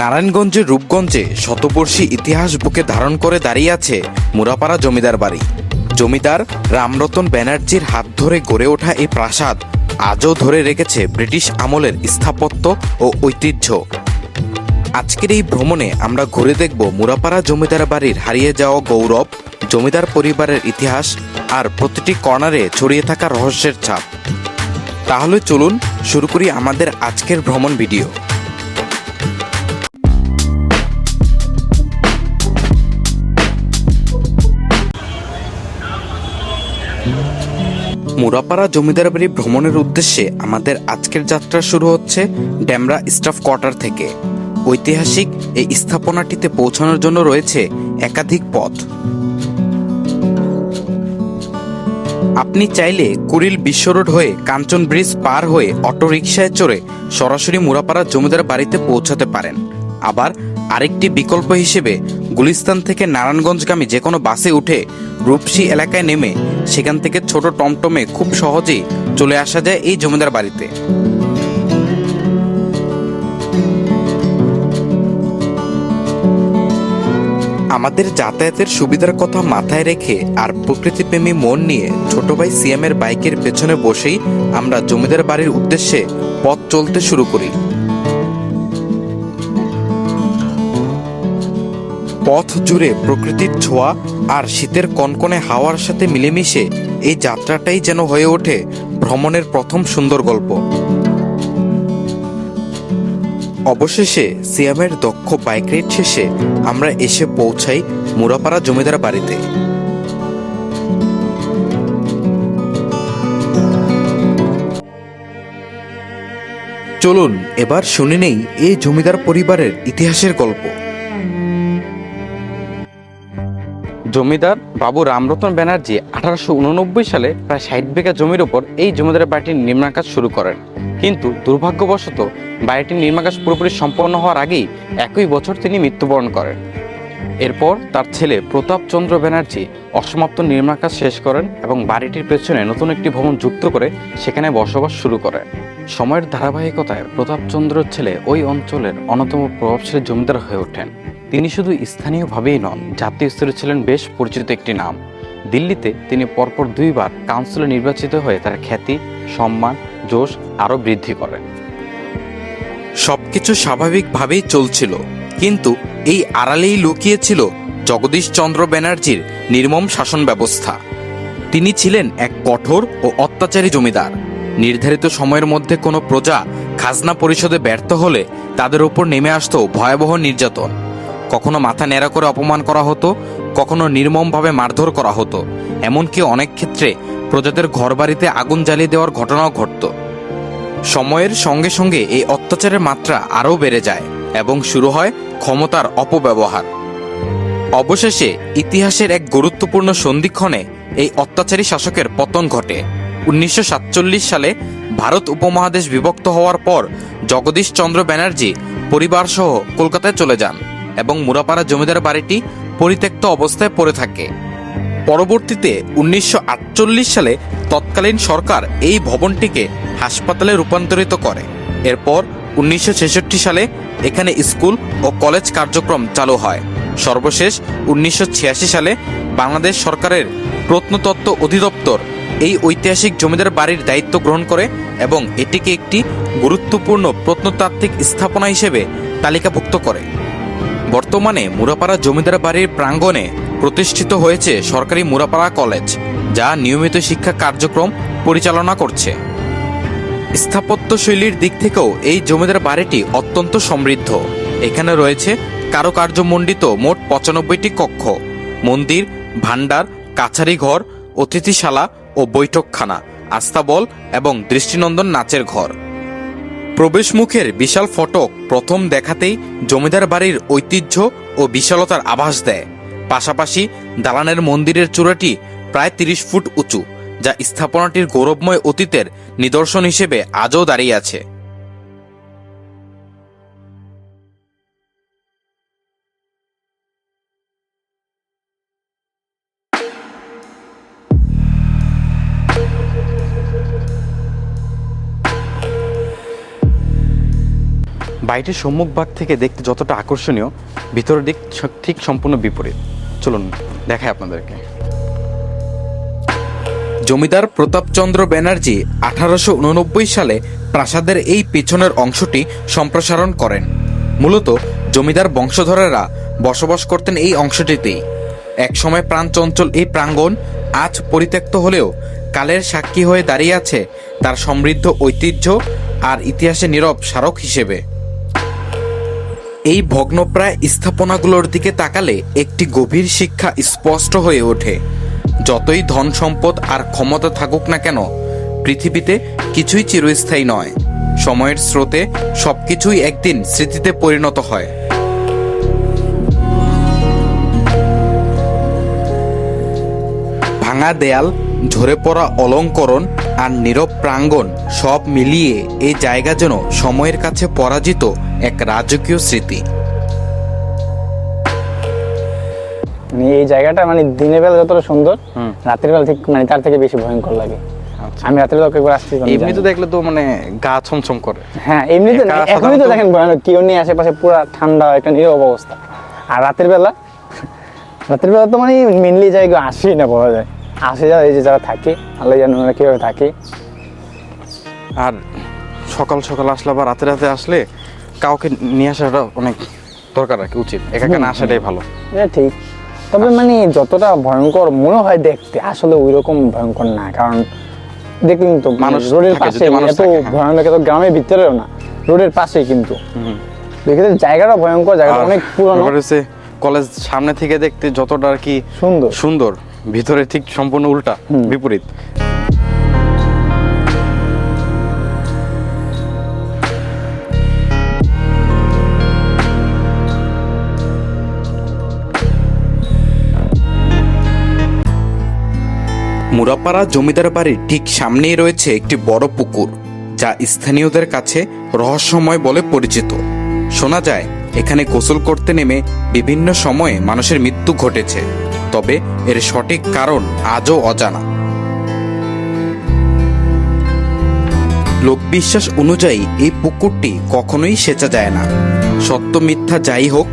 নারায়ণগঞ্জের রূপগঞ্জে শতবর্ষী ইতিহাস বুকে ধারণ করে দাঁড়িয়ে আছে মুরাপাড়া জমিদার বাড়ি। জমিদার রামরতন ব্যানার্জির হাত ধরে গড়ে ওঠা এই প্রাসাদ আজও ধরে রেখেছে ব্রিটিশ আমলের স্থাপত্য ও ঐতিহ্য। আজকের এই ভ্রমণে আমরা ঘুরে দেখব মুরাপাড়া জমিদার বাড়ির হারিয়ে যাওয়া গৌরব, জমিদার পরিবারের ইতিহাস আর প্রতিটি কর্নারে ছড়িয়ে থাকা রহস্যের ছাপ। তাহলে চলুন শুরু করি আমাদের আজকের ভ্রমণ ভিডিও। মুরাপাড়া জমিদার বাড়ি ভ্রমণের উদ্দেশ্যে আমাদের আজকের যাত্রা শুরু হচ্ছে ড্যামরা স্টাফ কোয়ার্টার থেকে। ঐতিহাসিক এই স্থাপনাটিতে পৌঁছানোর জন্য রয়েছে একাধিক পথ। আপনি চাইলে কুড়িল বিশ্ব রোড হয়ে কাঞ্চন ব্রিজ পার হয়ে অটো রিকশায় চড়ে সরাসরি মুরাপাড়া জমিদার বাড়িতে পৌঁছাতে পারেন। আবার আরেকটি বিকল্প হিসেবে গুলিস্তান থেকে নারায়ণগঞ্জগামী যে কোনো বাসে উঠে রূপসী এলাকায় নেমে সেখান থেকে ছোট টমটমে খুব সহজেই চলে আসা যায় এই জমিদার বাড়িতে। আমাদের যাতায়াতের সুবিধার কথা মাথায় রেখে আর প্রকৃতিপ্রেমী মন নিয়ে ছোট ভাই সিএমের বাইকের পেছনে বসেই আমরা জমিদার বাড়ির উদ্দেশ্যে পথ চলতে শুরু করি। পথ জুড়ে প্রকৃতির ছোঁয়া আর শীতের কনকনে হাওয়ার সাথে মিলেমিশে এই যাত্রাটাই যেন হয়ে ওঠে ভ্রমণের প্রথম সুন্দর গল্প। অবশেষে সিয়ামের দক্ষ বাইক রাইড শেষে আমরা এসে পৌঁছাই মুরাপাড়া জমিদার বাড়িতে। চলুন, এবার শুনে নেই এই জমিদার পরিবারের ইতিহাসের গল্প। জমিদার বাবু রামরতন ব্যানার্জি আঠারোশো উননব্বই সালে প্রায় ষাট বিঘা জমির ওপর এই জমিদার বাড়িটির নির্মাণ কাজ শুরু করেন। কিন্তু দুর্ভাগ্যবশত বাড়িটির নির্মাণ কাজ পুরোপুরি সম্পন্ন হওয়ার আগেই একই বছর তিনি মৃত্যুবরণ করেন। এরপর তার ছেলে প্রতাপচন্দ্র ব্যানার্জি অসমাপ্ত নির্মাণ কাজ শেষ করেন এবং বাড়িটির পেছনে নতুন একটি ভবন যুক্ত করে সেখানে বসবাস শুরু করেন। সময়ের ধারাবাহিকতায় প্রতাপচন্দ্রের ছেলে ওই অঞ্চলের অন্যতম প্রভাবশালী জমিদার হয়ে ওঠেন। তিনি শুধু স্থানীয়ভাবেই নন, জাতীয় স্তরে ছিলেন বেশ পরিচিত একটি নাম। দিল্লিতে তিনি পরপর দুইবার কাউন্সিলে নির্বাচিত হয়ে তার খ্যাতি, সম্মান, জোশ আরও বৃদ্ধি করেন। সবকিছু স্বাভাবিকভাবেই চলছিল, কিন্তু এই আড়ালেই লুকিয়েছিল জগদীশ চন্দ্র ব্যানার্জির নির্মম শাসন ব্যবস্থা। তিনি ছিলেন এক কঠোর ও অত্যাচারী জমিদার। নির্ধারিত সময়ের মধ্যে কোনো প্রজা খাজনা পরিশোধে ব্যর্থ হলে তাদের উপর নেমে আসতো ভয়াবহ নির্যাতন। কখনো মাথা ন্যাড়া করে অপমান করা হতো, কখনো নির্মমভাবে মারধর করা হতো। এমনকি অনেক ক্ষেত্রে প্রজাদের ঘরবাড়িতে আগুন জ্বালিয়ে দেওয়ার ঘটনাও ঘটত। সময়ের সঙ্গে সঙ্গে এই অত্যাচারের মাত্রা আরও বেড়ে যায় এবং শুরু হয় ক্ষমতার অপব্যবহার। অবশেষে ইতিহাসের এক গুরুত্বপূর্ণ সন্ধিক্ষণে এই অত্যাচারী শাসকের পতন ঘটে। উনিশশো সাতচল্লিশ সালে ভারত উপমহাদেশ বিভক্ত হওয়ার পর জগদীশ চন্দ্র ব্যানার্জি, পরিবারসহ কলকাতায় চলে যান। এবং মুরাপাড়া জমিদার বাড়িটি পরিত্যক্ত অবস্থায় পড়ে থাকে। পরবর্তীতে উনিশশো আটচল্লিশ সালে তৎকালীন সরকার এই ভবনটিকে হাসপাতালে রূপান্তরিত করে। এরপর উনিশশো ছেষট্টি সালে এখানে স্কুল ও কলেজ কার্যক্রম চালু হয়। সর্বশেষ উনিশশো ছিয়াশি সালে বাংলাদেশ সরকারের প্রত্নতত্ত্ব অধিদপ্তর এই ঐতিহাসিক জমিদার বাড়ির দায়িত্ব গ্রহণ করে এবং এটিকে একটি গুরুত্বপূর্ণ প্রত্নতাত্ত্বিক স্থাপনা হিসেবে তালিকাভুক্ত করে। বর্তমানে মুরাপাড়া জমিদার বাড়ির প্রাঙ্গণে প্রতিষ্ঠিত হয়েছে সরকারি মুরাপাড়া কলেজ, যা নিয়মিত শিক্ষা কার্যক্রম পরিচালনা করছে। স্থাপত্য শৈলীর দিক থেকেও এই জমিদার বাড়িটি অত্যন্ত সমৃদ্ধ। এখানে রয়েছে কারুকার্যমণ্ডিত মোট পঁচানব্বইটি কক্ষ, মন্দির, ভাণ্ডার কাছারি ঘর অতিথিশালা ও বৈঠকখানা, আস্তাবল এবং দৃষ্টিনন্দন নাচের ঘর। প্রবেশমুখের বিশাল ফটক প্রথম দেখাতেই জমিদার বাড়ির ঐতিহ্য ও বিশালতার আভাস দেয়। পাশাপাশি দালানের মন্দিরের চূড়াটি প্রায় তিরিশ ফুট উঁচু, যা স্থাপনাটির গৌরবময় অতীতের নিদর্শন হিসেবে আজও দাঁড়িয়ে আছে। বাইরের সম্মুখ ভাগ থেকে দেখতে যতটা আকর্ষণীয়, ভিতরের দিক ঠিক সম্পূর্ণ বিপরীত। চলুন, দেখাই আপনাদেরকে। জমিদার প্রতাপচন্দ্র ব্যানার্জি আঠারোশো উননব্বই সালে প্রাসাদের এই পেছনের অংশটি সম্প্রসারণ করেন। মূলত জমিদার বংশধরেরা বসবাস করতেন এই অংশটিতেই। একসময় প্রাণচঞ্চল এই প্রাঙ্গণ আজ পরিত্যক্ত হলেও কালের সাক্ষী হয়ে দাঁড়িয়ে আছে তার সমৃদ্ধ ঐতিহ্য আর ইতিহাসে নীরব স্মারক হিসেবে। এই ভগ্নপ্রায় স্থাপনাগুলোর দিকে তাকালে একটি গভীর শিক্ষা স্পষ্ট হয়ে ওঠে। যতই ধন সম্পদ আর ক্ষমতা থাকুক না কেন, পৃথিবীতে কিছুই চিরস্থায়ী নয়। সময়ের স্রোতে সবকিছুই একদিন স্মৃতিতে পরিণত হয়। ভাঙা দেয়াল, ঝরে পড়া অলঙ্করণ আর নীরব প্রাঙ্গণ সব মিলিয়ে এই জায়গা যেন সময়ের কাছে পরাজিত এক রাজকীয় স্মৃতি। মানে এই জায়গাটা মানে দিনের বেলা যতটা সুন্দর হুম। রাতের বেলা ঠিক মানে তার থেকে বেশি ভয়ঙ্কর লাগে। আচ্ছা। আমি রাতের বেলা একবার আসছি এমনি তো দেখলে তো মানে গা ছমছম করে। হ্যাঁ এমনিতে এখনই তো দেখেন ভয়ানক কেউ নেই আশেপাশে পুরো ঠান্ডা একটা নীরব অবস্থা। আর রাতের বেলা রাতের বেলা তো মানে মেনলি জায়গা আসেই না পাওয়া যায়। আসে যারা এই যে যারা থাকে আল্লাহ জানে ওরা কীভাবে থাকে। আর সকাল সকাল আসলে বা রাতে রাতে আসলে কাউকে নিয়ে আসাটা অনেক দরকার আর কি উচিত। একা না আসাটাই ভালো। হ্যাঁ ঠিক। তবে মানে যতটা ভয়ঙ্কর মনে হয় দেখতে আসলে ওই রকম ভয়ঙ্কর না কারণ দেখলেন তো মানুষ রোডের পাশে এত হ্যাঁ। ভয়ানক এত গ্রামের ভিতরেও না রোডের পাশেই কিন্তু। দেখে জায়গাটা ভয়ঙ্কর জায়গাটা অনেক পুরনো। হচ্ছে কলেজ সামনে থেকে দেখতে যতটা আর কি সুন্দর। সুন্দর ভিতরে ঠিক সম্পূর্ণ উল্টা বিপরীত। মুরাপাড়া জমিদার বাড়ির ঠিক সামনেই রয়েছে একটি বড় পুকুর, যা স্থানীয়দের কাছে রহস্যময় বলে পরিচিত। শোনা যায়, এখানে গোসল করতে নেমে বিভিন্ন সময়ে মানুষের মৃত্যু ঘটেছে, তবে এর সঠিক কারণ আজও অজানা। লোকবিশ্বাস অনুযায়ী এই পুকুরটি কখনোই সেচা যায় না। সত্য মিথ্যা যাই হোক,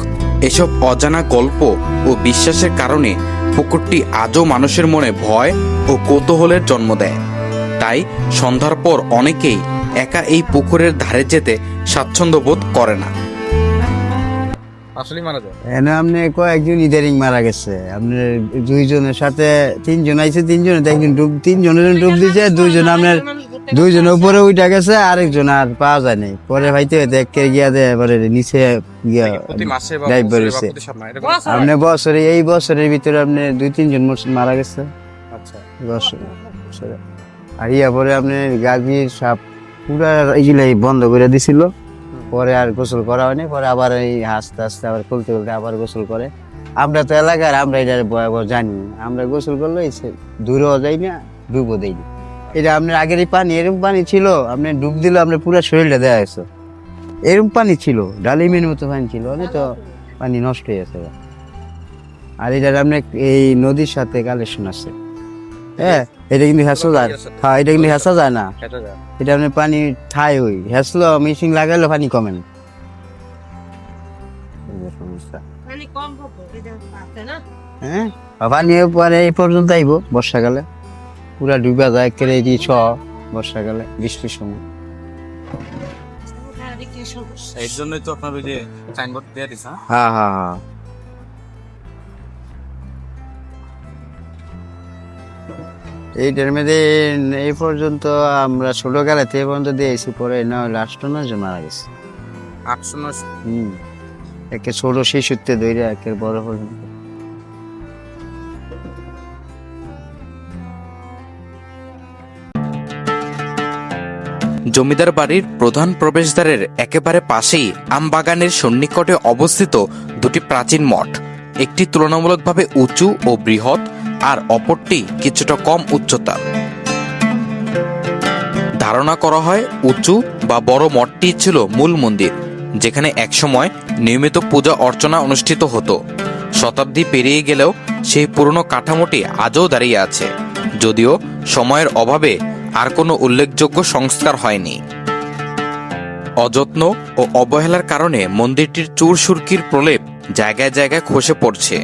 এসব অজানা গল্প ও বিশ্বাসের কারণে পুকুরটি আজও মানুষের মনে ভয় ও কৌতূহলের জন্ম দেয়। তাই সন্ধ্যার পর অনেকেই একা এই পুকুরের ধারে যেতে স্বাচ্ছন্দ্য বোধ করে না। আসলেই মারা যায়। এনে আপনি কয়েকজন ইদারিং মারা গেছে। আপনার দুইজনের সাথে তিনজন আইছে তিনজন একজন ডুব তিনজনের ডুব দিছে দুইজন আপনার দুইজনের উপরে উঠা গেছে আরেকজন আর পাওয়া যায় নাই পরে ভাইতে একে গিয়া দেয় এবারে নিচে গিয়া ডাইভ বেরোছে আপনি বছরে এই বছরের ভিতরে আপনি দুই তিনজন মরছে- মারা গেছে। আচ্ছা। বছরে। আর ইয়া পরে আপনি গাগির সাপ পুরা এইগুলাই বন্ধ করে দিছিল। পরে আর গোসল করা হয়নি পরে আবার এই আস্তে আস্তে আবার খুলতে খুলতে আবার গোসল করে। আমরা তো এলাকার আমরা এটা ভয়াবহ জানি না। আমরা গোসল করলে সে দূরেও যাই না ডুবও দেই না। এটা আপনার আগের এই পানি এরকম পানি ছিল আপনি ডুব দিলে আপনার পুরো শরীরটা দেওয়া হয়েছে। এরকম পানি ছিল ডালিমের মতো পানি ছিল অনেক তো পানি নষ্ট হয়ে গেছে। আর এটার আপনার এই নদীর সাথে কালেকশন আছে। হ্যাঁ এটা কিন্তু হেসা যায়। হ্যাঁ এটা কিন্তু হেসা যায় না। এটা আপনি পানি ঠাই হই হেসলো মেশিন লাগাইলে পানি কমে না। এটা হ্যাঁ পানি পরে এই পর্যন্ত আইব বর্ষাকালে। পুরা ডুবা যায় কেড়ে এটি ছ বর্ষাকালে বৃষ্টির সময়। আরে কি এর জন্যই তো আপনার ওই যে সাইনবোর্ড দেওয়া দিছে হ্যাঁ? হ্যাঁ হ্যাঁ এই পর্যন্ত আমরা ছোটকালেতে এই পর্যন্ত দিয়েছি পরে না হলে আষ্ট নয় জন মারা গেছে। আটশো নয়শো হুম। একে ছোট শিশুতে ধরে একে বড় পর্যন্ত জমিদার বাড়ির প্রধান প্রবেশদ্বারের একেবারে পাশেই আমবাগানের সন্নিকটে অবস্থিত দুটি প্রাচীন মঠ। একটি তুলনামূলকভাবে উঁচু ও বৃহৎ, আর অপরটি কিছুটা কম উচ্চতার ধারণা করা হয় উঁচু বা বড় মঠটি ছিল মূল মন্দির, যেখানে একসময় নিয়মিত পূজা অর্চনা অনুষ্ঠিত হতো। শতাব্দী পেরিয়ে গেলেও সেই পুরনো কাঠামোটি আজও দাঁড়িয়ে আছে। যদিও সময়ের অভাবে আর কোনো উল্লেখযোগ্য সংস্কার হয়নি। অযত্ন ও অবহেলার কারণে মন্দিরটির চুর সুরকির প্রলেপ জায়গায় জায়গায় খসে পড়ছে।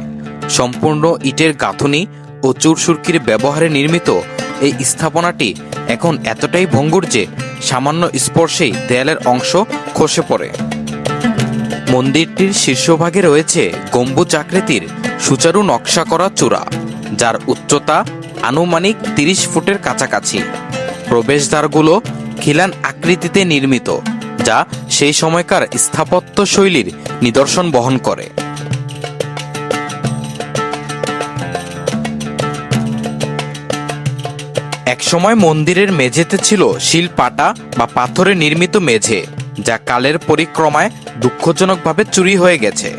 সম্পূর্ণ ইটের গাঁথনি ও চুর সুরকির ব্যবহারে নির্মিত এই স্থাপনাটি এখন এতটাই ভঙ্গুর যে সামান্য স্পর্শেই দেয়ালের অংশ খসে পড়ে। মন্দিরটির শীর্ষভাগে রয়েছে গম্বুজ আকৃতির সুচারু নকশা করা চূড়া, যার উচ্চতা আনুমানিক তিরিশ ফুটের কাছাকাছি। প্রবেশদ্বারগুলো খিলান আকৃতিতে নির্মিত, যা সেই সময়কার স্থাপত্য শৈলীর নিদর্শন বহন করে। একসময় মন্দিরের মেঝেতে ছিল শিলপাটা বা পাথরে নির্মিত মেঝে, যা কালের পরিক্রমায় দুঃখজনকভাবে চুরি হয়ে গেছে।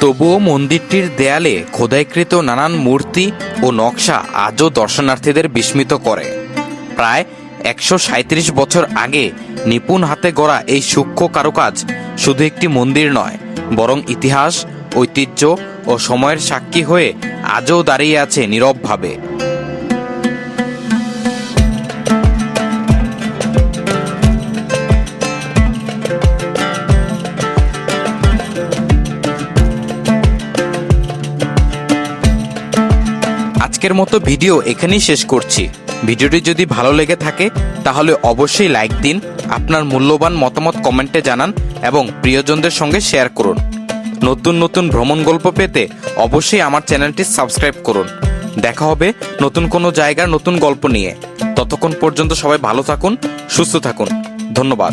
তবুও মন্দিরটির দেয়ালে খোদাইকৃত নানান মূর্তি ও নকশা আজও দর্শনার্থীদের বিস্মিত করে। প্রায় একশো সাঁত্রিশ বছর আগে নিপুণ হাতে গড়া এই সূক্ষ্ম কারুকাজ শুধু একটি মন্দির নয়, বরং ইতিহাস, ঐতিহ্য ও সময়ের সাক্ষী হয়ে আজও দাঁড়িয়ে আছে নীরবভাবে। আজকের মতো ভিডিও এখানেই শেষ করছি। ভিডিওটি যদি ভালো লেগে থাকে, তাহলে অবশ্যই লাইক দিন, আপনার মূল্যবান মতামত কমেন্টে জানান এবং প্রিয়জনদের সঙ্গে শেয়ার করুন। নতুন নতুন ভ্রমণ গল্প পেতে অবশ্যই আমার চ্যানেলটি সাবস্ক্রাইব করুন। দেখা হবে নতুন কোনো জায়গার নতুন গল্প নিয়ে। ততক্ষণ পর্যন্ত সবাই ভালো থাকুন, সুস্থ থাকুন। ধন্যবাদ।